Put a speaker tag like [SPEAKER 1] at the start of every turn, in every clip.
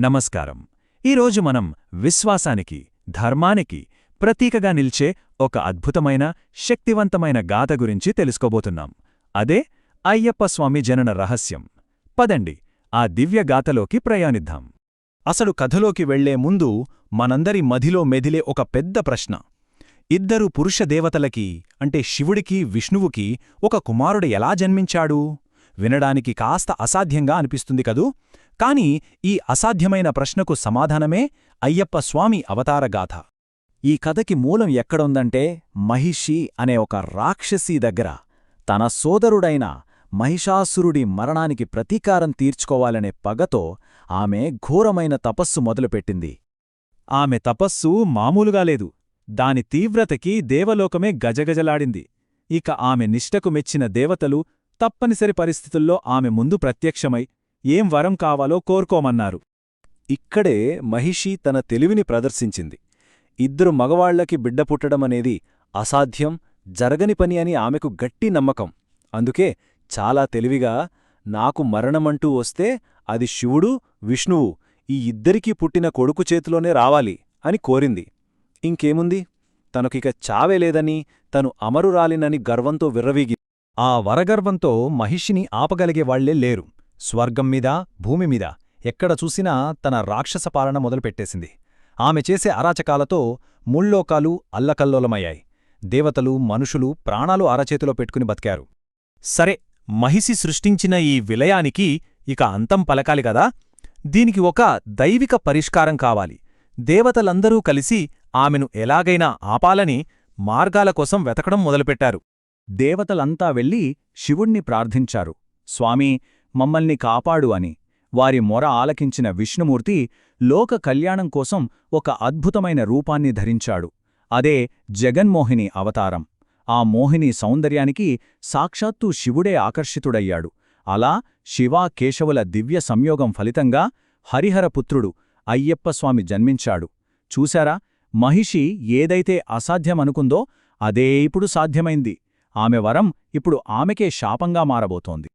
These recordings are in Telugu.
[SPEAKER 1] నమస్కారం. ఈరోజు మనం విశ్వాసానికి ధర్మానికి ప్రతీకగా నిల్చే ఒక అద్భుతమైన శక్తివంతమైన గాథ గురించి తెలుసుకోబోతున్నాం. అదే అయ్యప్ప స్వామి జనన రహస్యం. పదండి ఆ దివ్య గాథలోకి ప్రయాణిద్దాం.
[SPEAKER 2] అసలు కథలోకి వెళ్ళే ముందు మనందరి మదిలో మెదిలే ఒక పెద్ద ప్రశ్న. ఇద్దరు పురుష దేవతలకి అంటే శివుడికి విష్ణువుకి ఒక కుమారుడు ఎలా జన్మించాడు? వినడానికి కాస్త అసాధ్యంగా అనిపిస్తుంది కదూ? కాని ఈ అసాధ్యమైన ప్రశ్నకు సమాధానమే అయ్యప్ప స్వామి అవతారగాథ ఈ కథకి మూలం ఎక్కడుందంటే మహిషి అనే ఒక రాక్షసీ దగ్గర తన సోదరుడైన మహిషాసురుడి మరణానికి ప్రతీకారం తీర్చుకోవాలనే పగతో ఆమె ఘోరమైన తపస్సు మొదలుపెట్టింది. ఆమె తపస్సు మామూలుగా లేదు. దాని తీవ్రతకి దేవలోకమే గజగజలాడింది. ఇక ఆమె నిష్టకు మెచ్చిన దేవతలు తప్పనిసరి పరిస్థితుల్లో ఆమె ముందు ప్రత్యక్షమై ఏం వరం కావాలో కోరుకోమన్నారు. ఇక్కడే మహిషి తన తెలివిని ప్రదర్శించింది. ఇద్దరు మగవాళ్ళకి బిడ్డ పుట్టడమనేది అసాధ్యం జరగని పని అని ఆమెకు గట్టి నమ్మకం. అందుకే చాలా తెలివిగా నాకు మరణమంటూ వస్తే అది శివుడు విష్ణువు ఈ ఇద్దరికీ పుట్టిన కొడుకు చేతిలోనే రావాలి అని కోరింది. ఇంకేముంది? తనకిక చావే లేదని తను అమరురాలినని గర్వంతో విర్రవీగి ఆ వరగర్వంతో మహిషిని ఆపగలిగేవాళ్ళే లేరు. స్వర్గం మీద భూమి మీద ఎక్కడ చూసినా తన రాక్షస పాలన మొదలుపెట్టేసింది. ఆమె చేసే అరాచకాలతో ముళ్ళోకాలు అల్లకల్లోలమయ్యాయి. దేవతలు మనుషులు ప్రాణాలు అరచేతిలో పెట్టుకుని బతికారు. సరే మహిషి సృష్టించిన ఈ విలయానికి ఇక అంతం పలకాలి గదా దీనికి ఒక దైవిక పరిష్కారం కావాలి. దేవతలందరూ కలిసి ఆమెను ఎలాగైనా ఆపాలని మార్గాల కోసం వెతకడం మొదలుపెట్టారు. దేవతలంతా వెళ్ళి శివుణ్ణి ప్రార్థించారు. స్వామీ మమ్మల్ని కాపాడు అని. వారి మొర ఆలకించిన విష్ణుమూర్తి లోక కళ్యాణం కోసం ఒక అద్భుతమైన రూపాన్ని ధరించాడు. అదే జగన్మోహిని అవతారం. ఆ మోహిని సౌందర్యానికి సాక్షాత్తు శివుడే ఆకర్షితుడయ్యాడు. అలా శివా కేశవుల దివ్య సంయోగం ఫలితంగా హరిహరపుత్రుడు అయ్యప్పస్వామి జన్మించాడు. చూశారా? మహిషి ఏదైతే అసాధ్యమనుకుందో అదే ఇప్పుడు సాధ్యమైంది. ఆమె వరం ఇప్పుడు ఆమెకే శాపంగా మారబోతోంది.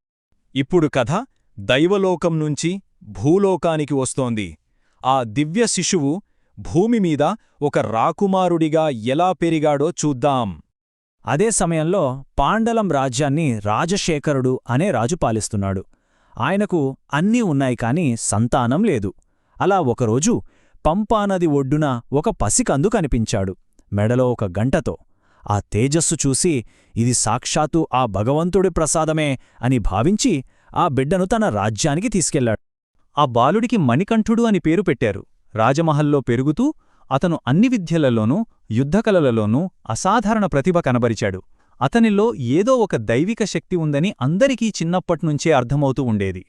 [SPEAKER 2] ఇప్పుడు కథ దైవలోకం నుంచి భూలోకానికి వస్తోంది. ఆ దివ్య శిశువు భూమిమీద ఒక రాకుమారుడిగా ఎలా పెరిగాడో చూద్దాం.
[SPEAKER 3] అదే సమయంలో పాండలం రాజ్యాన్ని రాజశేఖరుడు అనే రాజు పాలిస్తున్నాడు. ఆయనకు అన్నీ ఉన్నాయి కాని సంతానం లేదు. అలా ఒకరోజు పంపానది ఒడ్డున ఒక పసికందు కనిపించాడు. మెడలో ఒక గంటతో ఆ తేజస్సు చూసి ఇది సాక్షాత్తు ఆ భగవంతుడి ప్రసాదమే అని భావించి ఆ బిడ్డను తన రాజ్యానికి తీసుకెళ్ళాడు ఆ బాలుడికి మణికంఠుడు అని పేరు పెట్టారు. రాజమహల్లో పెరుగుతూ అతను అన్ని విద్యలలోనూ యుద్ధకలలలోనూ అసాధారణ ప్రతిభ కనబరిచాడు. అతనిలో ఏదో ఒక దైవిక శక్తి ఉందని అందరికీ చిన్నప్పట్నుంచే అర్థమవుతూ ఉండేది.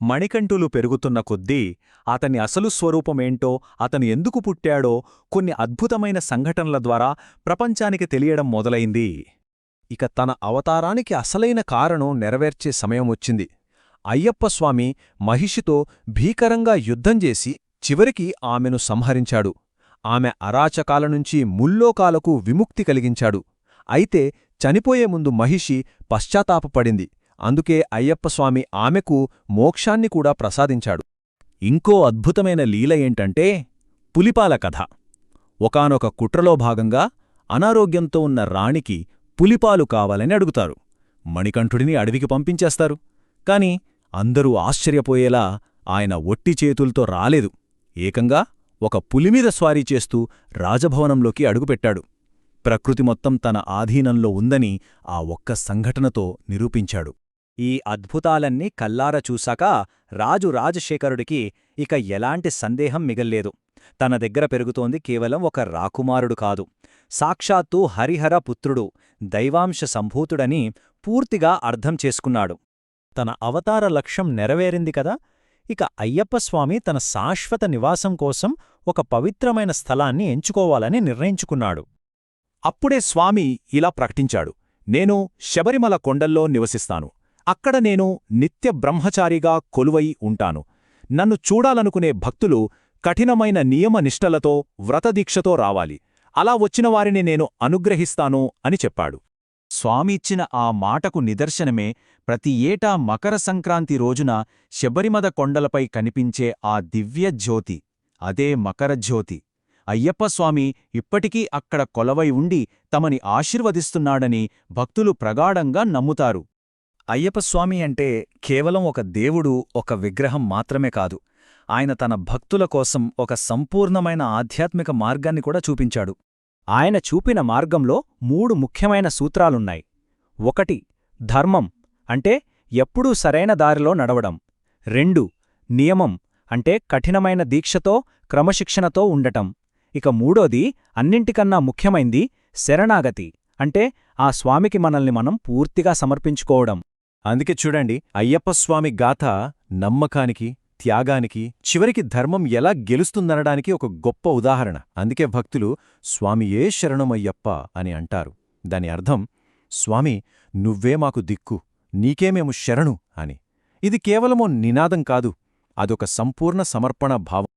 [SPEAKER 3] మణికంఠులు పెరుగుతున్న కొద్దీ అతని అసలు స్వరూపమేంటో అతను ఎందుకు పుట్టాడో కొన్ని అద్భుతమైన సంఘటనల ద్వారా ప్రపంచానికి తెలియడం మొదలైంది. ఇక తన అవతారానికి అసలైన కారణం నెరవేర్చే సమయం వచ్చింది. అయ్యప్పస్వామి మహిషితో భీకరంగా యుద్ధం చేసి చివరికి ఆమెను సంహరించాడు. ఆమె అరాచకాల నుంచి ముల్లోకాలకు విముక్తి కలిగించాడు. అయితే చనిపోయే ముందు మహిషి పశ్చాత్తాపపడింది. అందుకే అయ్యప్పస్వామి ఆమెకు మోక్షాన్ని కూడా ప్రసాదించాడు. ఇంకో అద్భుతమైన లీల ఏంటంటే పులిపాల కథ. ఒకనొక కుట్రలో భాగంగా అనారోగ్యంతో ఉన్న రాణికి పులిపాలు కావాలని అడుగుతారు. మణికంఠుడిని అడవికి పంపించేస్తారు. కాని అందరూ ఆశ్చర్యపోయేలా ఆయన ఒట్టి చేతుల్తో రాలేదు. ఏకంగా ఒక పులిమీద స్వారీ చేస్తూ రాజభవనంలోకి అడుగుపెట్టాడు. ప్రకృతి మొత్తం తన ఆధీనంలో ఉందని ఆ ఒక్క సంఘటనతో నిరూపించాడు. ఈ అద్భుతాలన్నీ కల్లార చూశాక రాజు రాజశేఖరుడికి ఇక ఎలాంటి సందేహం మిగల్లేదు. తన దగ్గర పెరుగుతోంది కేవలం ఒక రాకుమారుడు కాదు. సాక్షాత్తూ హరిహర పుత్రుడు దైవాంశ సంభూతుడని పూర్తిగా అర్థం చేసుకున్నాడు. తన అవతార లక్ష్యం నెరవేరింది కదా? ఇక అయ్యప్పస్వామి తన శాశ్వత నివాసం కోసం ఒక పవిత్రమైన స్థలాన్ని ఎంచుకోవాలని నిర్ణయించుకున్నాడు. అప్పుడే స్వామి ఇలా ప్రకటించాడు. నేను శబరిమల కొండల్లో నివసిస్తాను. అక్కడ నేను నిత్య బ్రహ్మచారిగా కొలువై ఉంటాను. నన్ను చూడాలనుకునే భక్తులు కఠినమైన నియమనిష్టలతో వ్రతదీక్షతో రావాలి. అలా వచ్చినవారిని నేను అనుగ్రహిస్తాను అని చెప్పాడు.
[SPEAKER 1] స్వామి ఇచ్చిన ఆ మాటకు నిదర్శనమే ప్రతి ఏటా మకర సంక్రాంతి రోజున శబరిమద కొండలపై కనిపించే ఆ దివ్య జ్యోతి. అదే మకర జ్యోతి. అయ్యప్ప స్వామి ఇప్పటికీ అక్కడ కొలవై ఉండి తమని ఆశీర్వదిస్తున్నాడని భక్తులు ప్రగాఢంగా నమ్ముతారు.
[SPEAKER 3] అయ్యప్ప స్వామి అంటే కేవలం ఒక దేవుడు ఒక విగ్రహం మాత్రమే కాదు. ఆయన తన భక్తుల కోసం ఒక సంపూర్ణమైన ఆధ్యాత్మిక మార్గాన్ని కూడా చూపించాడు. ఆయన చూపిన మార్గంలో మూడు ముఖ్యమైన సూత్రాలున్నాయి. ఒకటి ధర్మం అంటే ఎప్పుడూ సరైన దారిలో నడవడం. రెండు నియమం అంటే కఠినమైన దీక్షతో క్రమశిక్షణతో ఉండటం. ఇక మూడోది అన్నింటికన్నా ముఖ్యమైంది శరణాగతి అంటే ఆ స్వామికి మనల్ని మనం పూర్తిగా సమర్పించుకోవడం.
[SPEAKER 2] అందుకే చూడండి అయ్యప్ప స్వామి గాథ నమ్మకానికి త్యాగానికి చివరికి ధర్మం ఎలా గెలుస్తుందనడానికి ఒక గొప్ప ఉదాహరణ. అందుకే భక్తులు స్వామియే శరణమయ్యప్ప అని అంటారు. దాని అర్థం స్వామి నువ్వే మాకు దిక్కు నీకే మేము శరణు అని. ఇది కేవలమో నినాదం కాదు అదొక సంపూర్ణ సమర్పణ భావం.